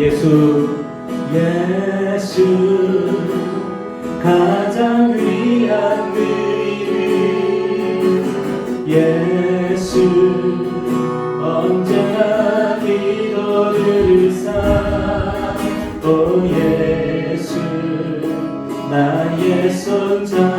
예수 예수 가장 귀한 그 이름 예수 언제나 기도를 사오 예수 나의 손잡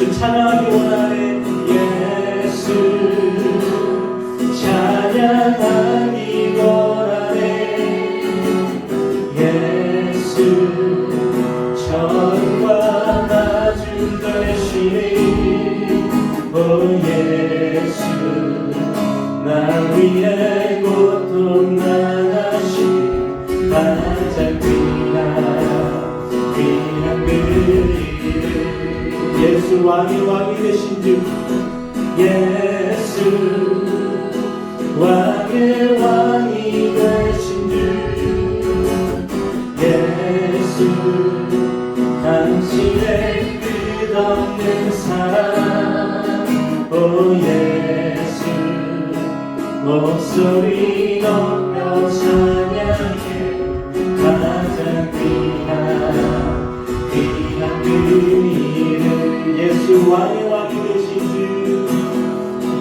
예수 찬양하기 원하네 예수 당신의 끝없는 사랑. 오 예수 목소리 높여 찬양해. 가장 귀한 귀한 그 이름 예수 왕의 왕이 되신 주.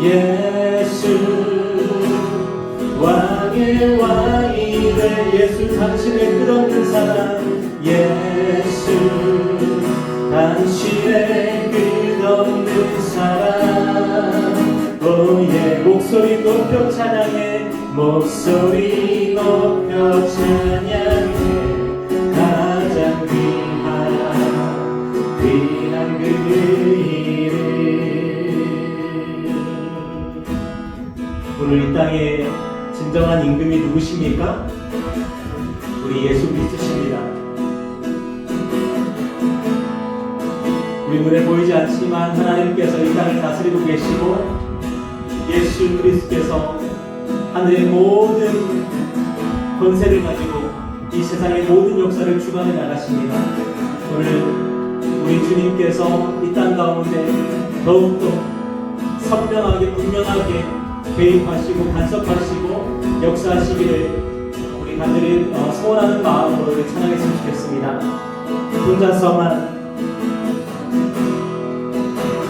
예수 왕의 왕이 된 예수 당신의 끝없는 사랑 예수 당신의 끝없는 사랑. 오예. 목소리 높여 찬양해. 목소리 높여 찬양해. 가장 귀한 귀한 그 이름 오늘 이 땅에 진정한 임금이 누구십니까? 우리 예수 그리스도십니다. 우리 눈에 보이지 않지만 하나님께서 이 땅을 다스리고 계시고 예수 그리스도께서 하늘의 모든 권세를 가지고 이 세상의 모든 역사를 주관해 나가십니다. 오늘 우리 주님께서 이 땅 가운데 더욱더 선명하게 분명하게 개입하시고 간섭하시고 역사하시기를 우리 간절히 어, 소원하는 마음으로 찬양했으면 좋겠습니다. 혼자서만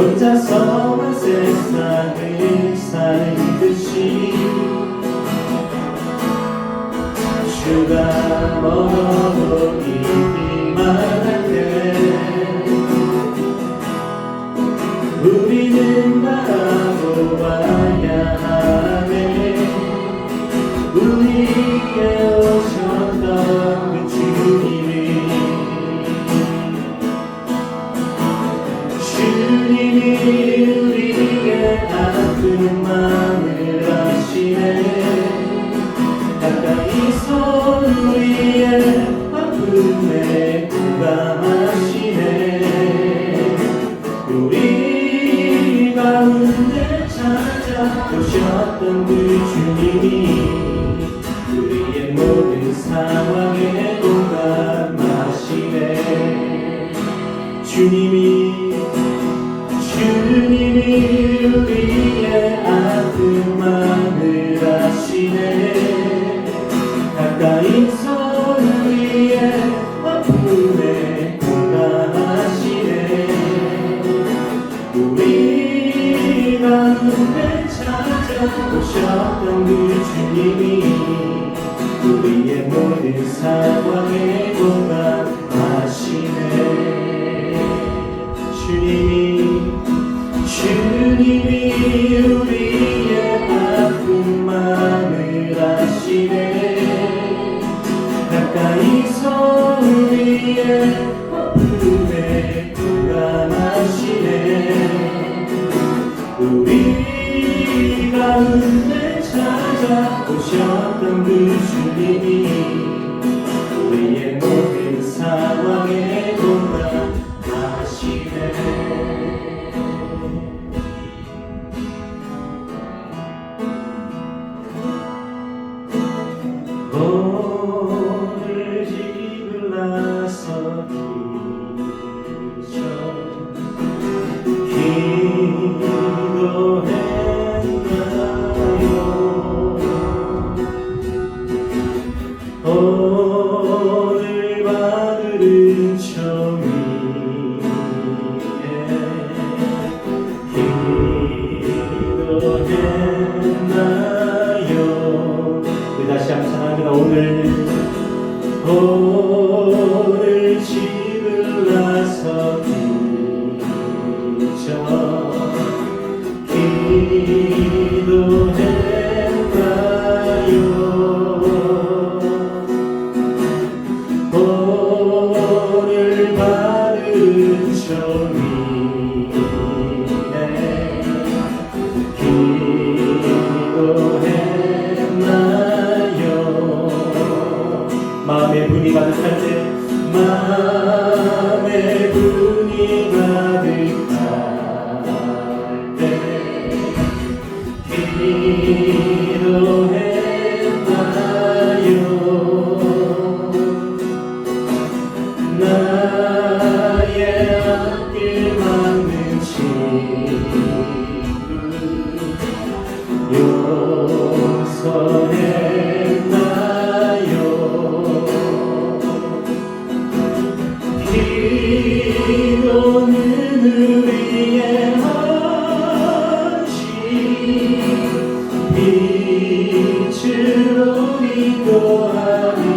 혼자서만 세상을 사는 듯이. 주가 멀어 보이 상황에 공감하시네 주님이 주님이 우리 성위에 어둠에 Oh. 눈이 마주할 때만 your hand.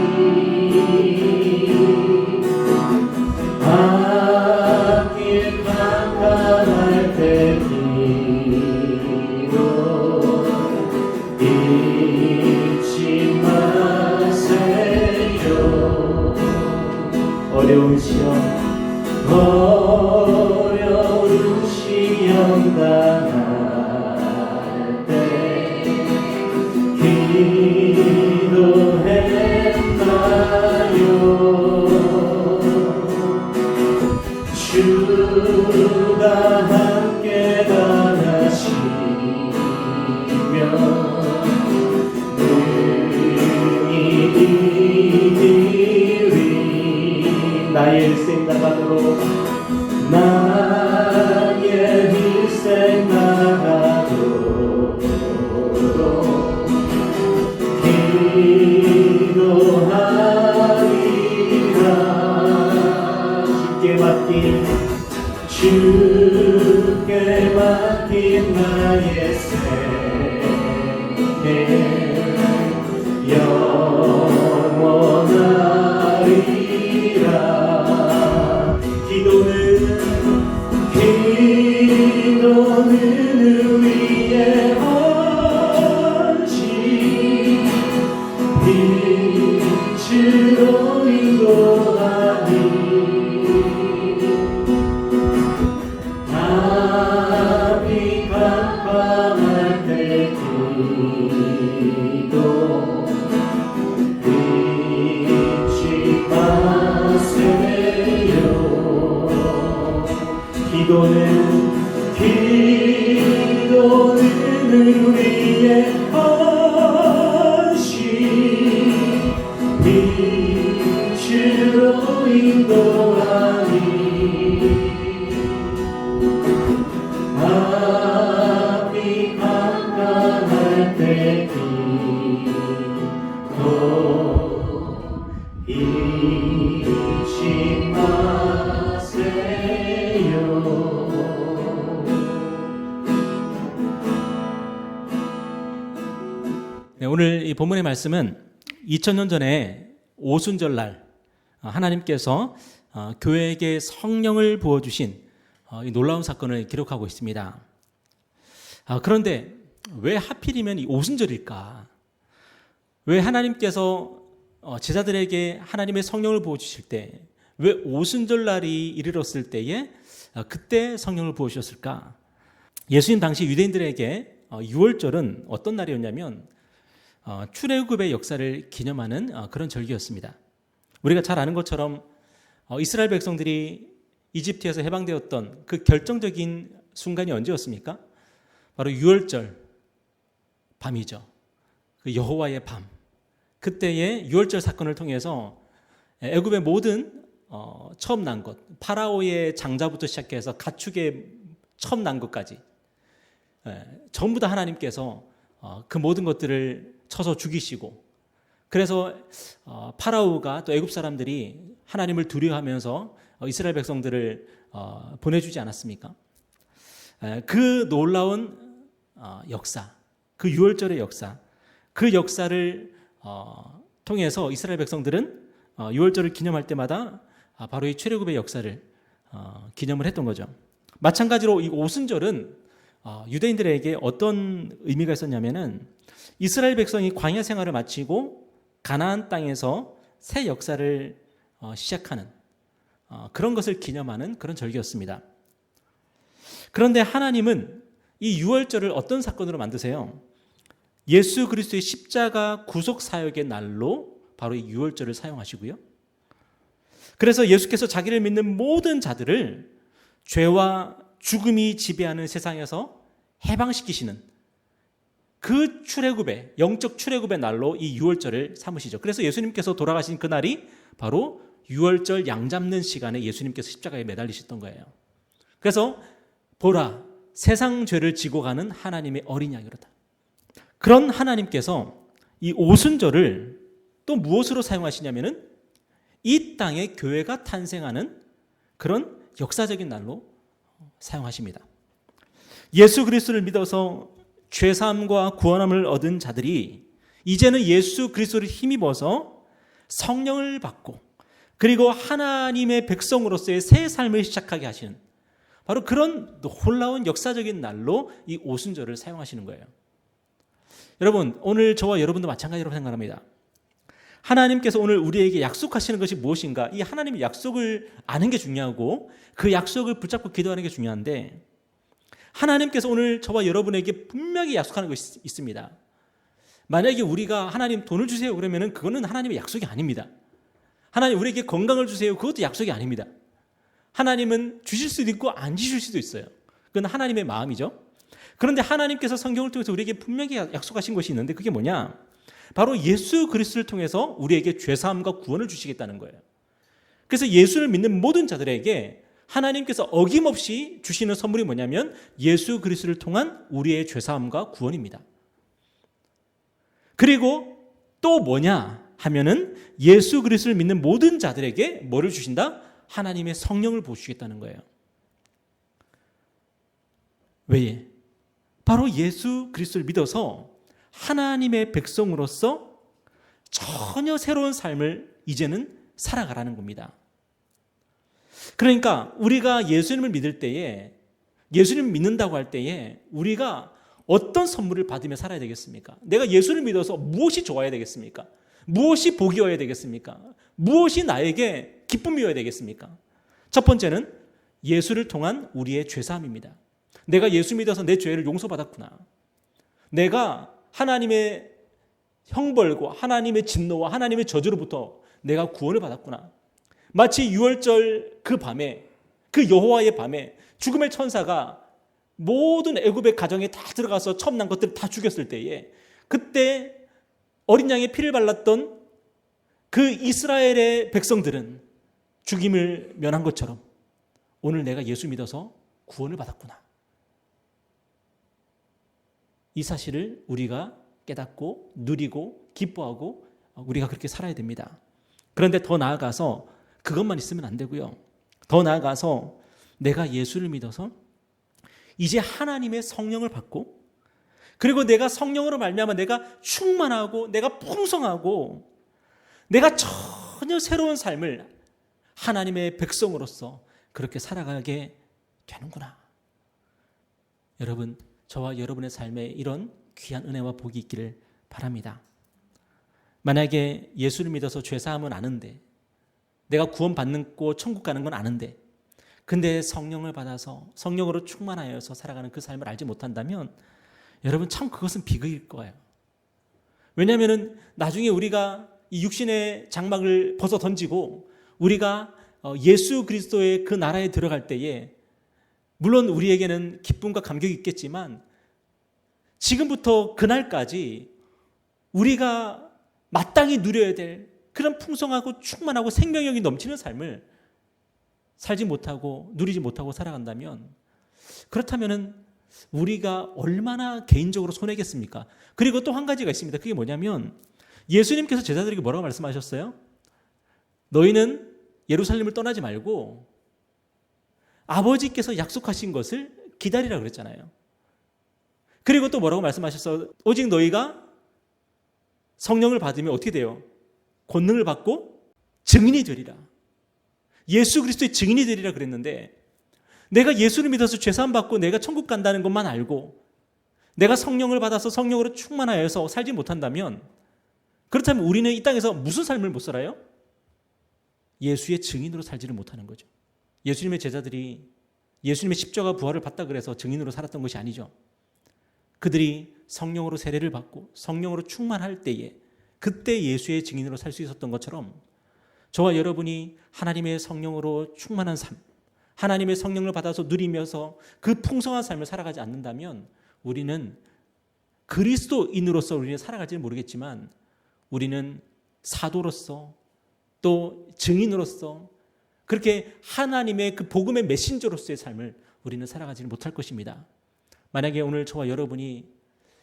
thee. 네, 오늘 이 본문의 말씀은 2000년 전에 오순절날 어, 하나님께서 어, 교회에게 성령을 부어주신 어, 이 놀라운 사건을 기록하고 있습니다. 아, 그런데 왜 하필이면 이 오순절일까? 왜 하나님께서 어, 제자들에게 하나님의 성령을 부어주실 때, 왜 오순절날이 이르렀을 때에 어, 그때 성령을 부어주셨을까? 예수님 당시 유대인들에게 어, 6월절은 어떤 날이었냐면 어, 출애굽의 역사를 기념하는 어, 그런 절기였습니다. 우리가 잘 아는 것처럼 어, 이스라엘 백성들이 이집트에서 해방되었던 그 결정적인 순간이 언제였습니까? 바로 6월절 밤이죠. 그 여호와의 밤. 그때의 6월절 사건을 통해서 애굽의 모든 어, 처음 난 것, 파라오의 장자부터 시작해서 가축의 처음 난 것까지 예, 전부 다 하나님께서 어, 그 모든 것들을 쳐서 죽이시고 그래서 어, 파라오가 또 애굽 사람들이 하나님을 두려워하면서 어, 이스라엘 백성들을 어, 보내주지 않았습니까? 에, 그 놀라운 어, 역사, 그 6월절의 역사, 그 역사를 어, 통해서 이스라엘 백성들은 어, 6월절을 기념할 때마다 아, 바로 이 출애굽의 역사를 어, 기념을 했던 거죠. 마찬가지로 이 오순절은 어, 유대인들에게 어떤 의미가 있었냐면은 이스라엘 백성이 광야 생활을 마치고 가나안 땅에서 새 역사를 어, 시작하는 어, 그런 것을 기념하는 그런 절기였습니다. 그런데 하나님은 이 유월절을 어떤 사건으로 만드세요? 예수 그리스도의 십자가 구속 사역의 날로 바로 이 유월절을 사용하시고요. 그래서 예수께서 자기를 믿는 모든 자들을 죄와 죽음이 지배하는 세상에서 해방시키시는 그 출애굽의 영적 출애굽의 날로 이 유월절을 삼으시죠. 그래서 예수님께서 돌아가신 그 날이 바로 유월절 양 잡는 시간에 예수님께서 십자가에 매달리셨던 거예요. 그래서 보라 세상 죄를 지고 가는 하나님의 어린 양이로다. 그런 하나님께서 이 오순절을 또 무엇으로 사용하시냐면은 이 땅에 교회가 탄생하는 그런 역사적인 날로 사용하십니다. 예수 그리스도를 믿어서 죄 사함과 구원함을 얻은 자들이 이제는 예수 그리스도를 힘입어서 성령을 받고 그리고 하나님의 백성으로서의 새 삶을 시작하게 하시는 바로 그런 놀라운 역사적인 날로 이 오순절을 사용하시는 거예요. 여러분, 오늘 저와 여러분도 마찬가지로 생각합니다. 하나님께서 오늘 우리에게 약속하시는 것이 무엇인가? 이 하나님의 약속을 아는 게 중요하고 그 약속을 붙잡고 기도하는 게 중요한데 하나님께서 오늘 저와 여러분에게 분명히 약속하는 것이 있습니다. 만약에 우리가 하나님 돈을 주세요 그러면은 그거는 하나님의 약속이 아닙니다. 하나님 우리에게 건강을 주세요 그것도 약속이 아닙니다. 하나님은 주실 수도 있고 안 주실 수도 있어요. 그건 하나님의 마음이죠. 그런데 하나님께서 성경을 통해서 우리에게 분명히 약속하신 것이 있는데 그게 뭐냐? 바로 예수 그리스도를 통해서 우리에게 죄 사함과 구원을 주시겠다는 거예요. 그래서 예수를 믿는 모든 자들에게 하나님께서 어김없이 주시는 선물이 뭐냐면 예수 그리스도를 통한 우리의 죄 사함과 구원입니다. 그리고 또 뭐냐 하면은 예수 그리스도를 믿는 모든 자들에게 뭐를 주신다? 하나님의 성령을 보시겠다는 거예요. 왜? 바로 예수 그리스도를 믿어서 하나님의 백성으로서 전혀 새로운 삶을 이제는 살아가라는 겁니다. 그러니까 우리가 예수님을 믿을 때에 예수님을 믿는다고 할 때에 우리가 어떤 선물을 받으며 살아야 되겠습니까? 내가 예수를 믿어서 무엇이 좋아야 되겠습니까? 무엇이 복이어야 되겠습니까? 무엇이 나에게 기쁨이어야 되겠습니까? 첫 번째는 예수를 통한 우리의 죄사함입니다. 내가 예수 믿어서 내 죄를 용서받았구나. 내가 하나님의 형벌과 하나님의 진노와 하나님의 저주로부터 내가 구원을 받았구나. 마치 6월절 그 밤에 그 여호와의 밤에 죽음의 천사가 모든 애굽의 가정에 다 들어가서 처음 난 것들을 다 죽였을 때에 그때 어린 양의 피를 발랐던 그 이스라엘의 백성들은 죽임을 면한 것처럼 오늘 내가 예수 믿어서 구원을 받았구나. 이 사실을 우리가 깨닫고 누리고 기뻐하고 우리가 그렇게 살아야 됩니다. 그런데 더 나아가서 그것만 있으면 안 되고요. 더 나아가서 내가 예수를 믿어서 이제 하나님의 성령을 받고 그리고 내가 성령으로 말미암아 내가 충만하고 내가 풍성하고 내가 전혀 새로운 삶을 하나님의 백성으로서 그렇게 살아가게 되는구나. 여러분, 저와 여러분의 삶에 이런 귀한 은혜와 복이 있기를 바랍니다. 만약에 예수를 믿어서 죄 사함은 아는데 내가 구원 받는 거 천국 가는 건 아는데 근데 성령을 받아서 성령으로 충만하여서 살아가는 그 삶을 알지 못한다면 여러분 참 그것은 비극일 거예요. 왜냐하면 나중에 우리가 이 육신의 장막을 벗어 던지고 우리가 어, 예수 그리스도의 그 나라에 들어갈 때에 물론 우리에게는 기쁨과 감격이 있겠지만 지금부터 그날까지 우리가 마땅히 누려야 될 그런 풍성하고 충만하고 생명력이 넘치는 삶을 살지 못하고 누리지 못하고 살아간다면 그렇다면은 우리가 얼마나 개인적으로 손해겠습니까? 그리고 또 한 가지가 있습니다. 그게 뭐냐면 예수님께서 제자들에게 뭐라고 말씀하셨어요? 너희는 예루살렘을 떠나지 말고 아버지께서 약속하신 것을 기다리라 그랬잖아요. 그리고 또 뭐라고 말씀하셨어? 오직 너희가 성령을 받으면 어떻게 돼요? 권능을 받고 증인이 되리라. 예수 그리스도의 증인이 되리라 그랬는데 내가 예수를 믿어서 죄사함 받고 내가 천국 간다는 것만 알고 내가 성령을 받아서 성령으로 충만하여서 살지 못한다면 그렇다면 우리는 이 땅에서 무슨 삶을 못 살아요? 예수의 증인으로 살지를 못하는 거죠. 예수님의 제자들이 예수님의 십자가 부활을 받다 그래서 증인으로 살았던 것이 아니죠. 그들이 성령으로 세례를 받고 성령으로 충만할 때에 그때 예수의 증인으로 살 수 있었던 것처럼 저와 여러분이 하나님의 성령으로 충만한 삶, 하나님의 성령을 받아서 누리면서 그 풍성한 삶을 살아가지 않는다면 우리는 그리스도인으로서 우리는 살아갈지는 모르겠지만 우리는 사도로서 또 증인으로서 그렇게 하나님의 그 복음의 메신저로서의 삶을 우리는 살아가지는 못할 것입니다. 만약에 오늘 저와 여러분이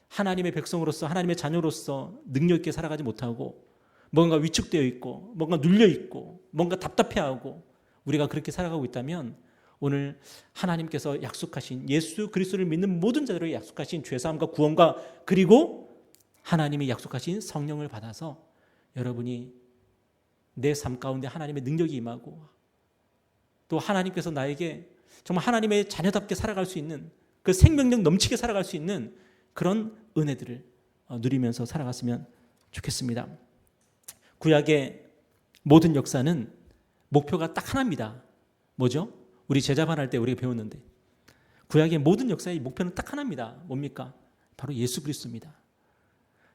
하나님의 백성으로서 하나님의 자녀로서 능력 있게 살아가지 못하고 뭔가 위축되어 있고 뭔가 눌려 있고 뭔가 답답해하고 우리가 그렇게 살아가고 있다면 오늘 하나님께서 약속하신 예수 그리스도를 믿는 모든 자들에게 약속하신 죄 사함과 구원과 그리고 하나님이 약속하신 성령을 받아서 여러분이 내 삶 가운데 하나님의 능력이 임하고 또 하나님께서 나에게 정말 하나님의 자녀답게 살아갈 수 있는 그 생명력 넘치게 살아갈 수 있는 그런 은혜들을 어, 누리면서 살아갔으면 좋겠습니다. 구약의 모든 역사는 목표가 딱 하나입니다. 뭐죠? 우리 제자반 할 때 우리가 배웠는데 구약의 모든 역사의 목표는 딱 하나입니다. 뭡니까? 바로 예수 그리스도입니다.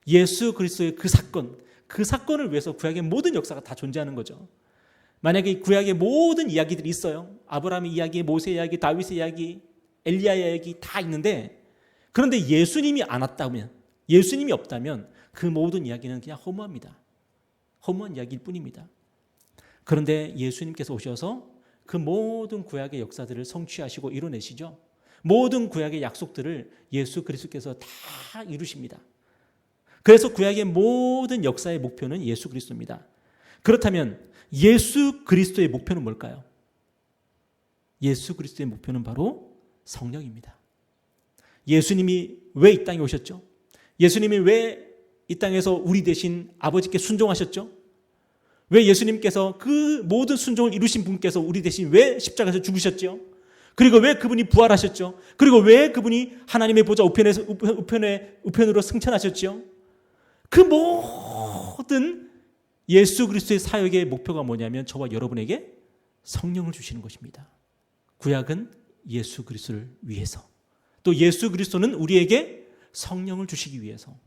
예수 그리스도의 그 사건, 그 사건을 위해서 구약의 모든 역사가 다 존재하는 거죠. 만약에 구약의 모든 이야기들이 있어요. 아브라함의 이야기, 모세 이야기, 다윗의 이야기, 엘리야의 이야기 다 있는데 그런데 예수님이 안 왔다면, 예수님이 없다면 그 모든 이야기는 그냥 허무합니다. 허무한 이야기일 뿐입니다. 그런데 예수님께서 오셔서 그 모든 구약의 역사들을 성취하시고 이뤄내시죠. 모든 구약의 약속들을 예수 그리스도께서 다 이루십니다. 그래서 구약의 모든 역사의 목표는 예수 그리스도입니다. 그렇다면 예수 그리스도의 목표는 뭘까요? 예수 그리스도의 목표는 바로 성령입니다. 예수님이 왜 이 땅에 오셨죠? 예수님이 왜 이 땅에서 우리 대신 아버지께 순종하셨죠? 왜 예수님께서 그 모든 순종을 이루신 분께서 우리 대신 왜 십자가에서 죽으셨죠? 그리고 왜 그분이 부활하셨죠? 그리고 왜 그분이 하나님의 보좌 우편에서 우편에 우편으로 승천하셨죠? 그 모든 예수 그리스도의 사역의 목표가 뭐냐면 저와 여러분에게 성령을 주시는 것입니다. 구약은 예수 그리스도를 위해서 또 예수 그리스도는 우리에게 성령을 주시기 위해서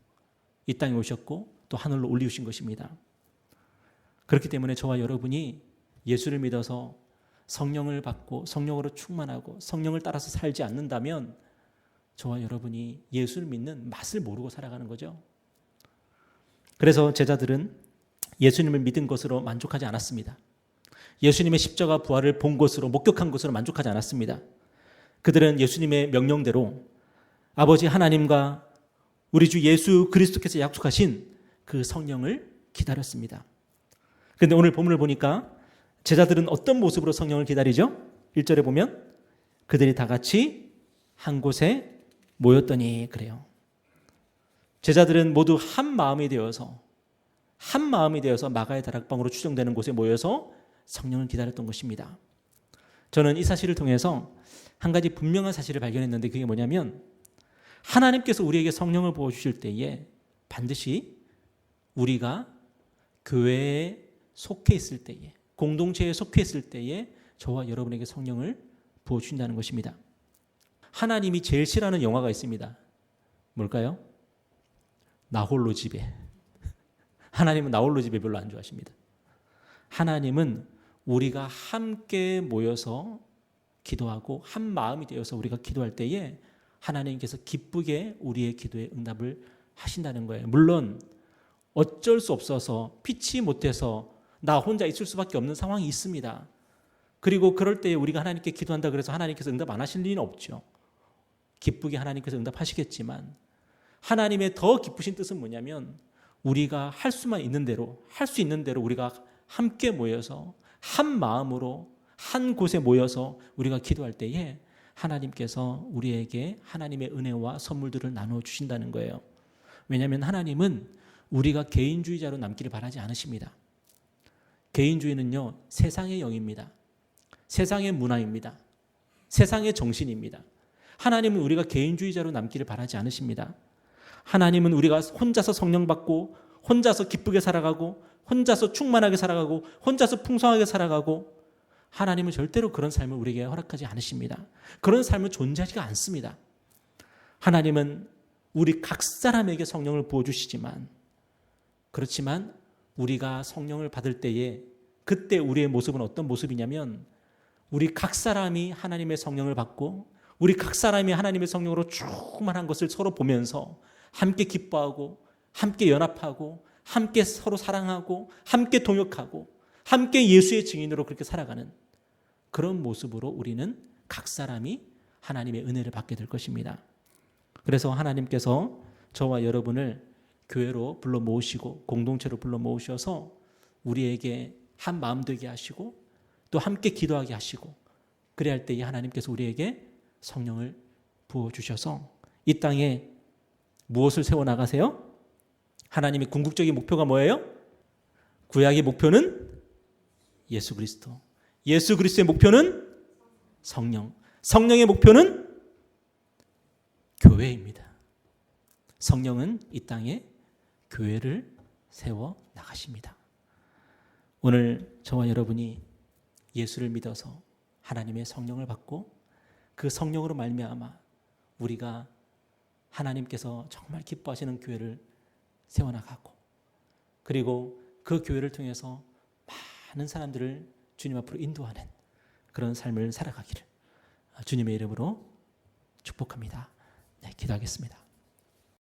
이 땅에 오셨고 또 하늘로 올리우신 것입니다. 그렇기 때문에 저와 여러분이 예수를 믿어서 성령을 받고 성령으로 충만하고 성령을 따라서 살지 않는다면 저와 여러분이 예수를 믿는 맛을 모르고 살아가는 거죠. 그래서 제자들은 예수님을 믿은 것으로 만족하지 않았습니다. 예수님의 십자가 부활을 본 것으로 목격한 것으로 만족하지 않았습니다. 그들은 예수님의 명령대로 아버지 하나님과 우리 주 예수 그리스도께서 약속하신 그 성령을 기다렸습니다. 그런데 오늘 본문을 보니까 제자들은 어떤 모습으로 성령을 기다리죠? 1절에 보면 그들이 다 같이 한 곳에 모였더니 그래요. 제자들은 모두 한 마음이 되어서 한 마음이 되어서 마가의 다락방으로 추정되는 곳에 모여서 성령을 기다렸던 것입니다. 저는 이 사실을 통해서 한 가지 분명한 사실을 발견했는데 그게 뭐냐면 하나님께서 우리에게 성령을 부어 주실 때에 반드시 우리가 교회에 속해 있을 때에 공동체에 속해 있을 때에 저와 여러분에게 성령을 부어 주신다는 것입니다. 하나님이 제일 싫어하는 영화가 있습니다. 뭘까요? 나홀로 집에. 하나님은 나홀로 집에 별로 안 좋아하십니다. 하나님은 우리가 함께 모여서 기도하고 한 마음이 되어서 우리가 기도할 때에 하나님께서 기쁘게 우리의 기도에 응답을 하신다는 거예요. 물론 어쩔 수 없어서 피치 못해서 나 혼자 있을 수밖에 없는 상황이 있습니다. 그리고 그럴 때 우리가 하나님께 기도한다 그래서 하나님께서 응답 안 하실 리는 없죠. 기쁘게 하나님께서 응답하시겠지만 하나님의 더 기쁘신 뜻은 뭐냐면 우리가 할 수만 있는 대로 할 수 있는 대로 우리가 함께 모여서 한 마음으로 한 곳에 모여서 우리가 기도할 때에 하나님께서 우리에게 하나님의 은혜와 선물들을 나누어 주신다는 거예요. 왜냐하면 하나님은 우리가 개인주의자로 남기를 바라지 않으십니다. 개인주의는요 세상의 영입니다. 세상의 문화입니다. 세상의 정신입니다. 하나님은 우리가 개인주의자로 남기를 바라지 않으십니다. 하나님은 우리가 혼자서 성령 받고 혼자서 기쁘게 살아가고 혼자서 충만하게 살아가고 혼자서 풍성하게 살아가고 하나님은 절대로 그런 삶을 우리에게 허락하지 않으십니다. 그런 삶은 존재하지가 않습니다. 하나님은 우리 각 사람에게 성령을 부어 주시지만 그렇지만 우리가 성령을 받을 때에 그때 우리의 모습은 어떤 모습이냐면 우리 각 사람이 하나님의 성령을 받고 우리 각 사람이 하나님의 성령으로 충만한 것을 서로 보면서 함께 기뻐하고 함께 연합하고 함께 서로 사랑하고 함께 동역하고 함께 예수의 증인으로 그렇게 살아가는 그런 모습으로 우리는 각 사람이 하나님의 은혜를 받게 될 것입니다. 그래서 하나님께서 저와 여러분을 교회로 불러 모으시고 공동체로 불러 모으셔서 우리에게 한 마음 되게 하시고 또 함께 기도하게 하시고 그래야 할 때에 하나님께서 우리에게 성령을 부어 주셔서 이 땅에 무엇을 세워 나가세요? 하나님의 궁극적인 목표가 뭐예요? 구약의 목표는 예수 그리스도. 예수 그리스도의 목표는 성령. 성령의 목표는 교회입니다. 성령은 이 땅에 교회를 세워 나가십니다. 오늘 저와 여러분이 예수를 믿어서 하나님의 성령을 받고 그 성령으로 말미암아 우리가 하나님께서 정말 기뻐하시는 교회를 세워나가고 그리고 그 교회를 통해서 많은 사람들을 주님 앞으로 인도하는 그런 삶을 살아가기를 주님의 이름으로 축복합니다. 네, 기도하겠습니다.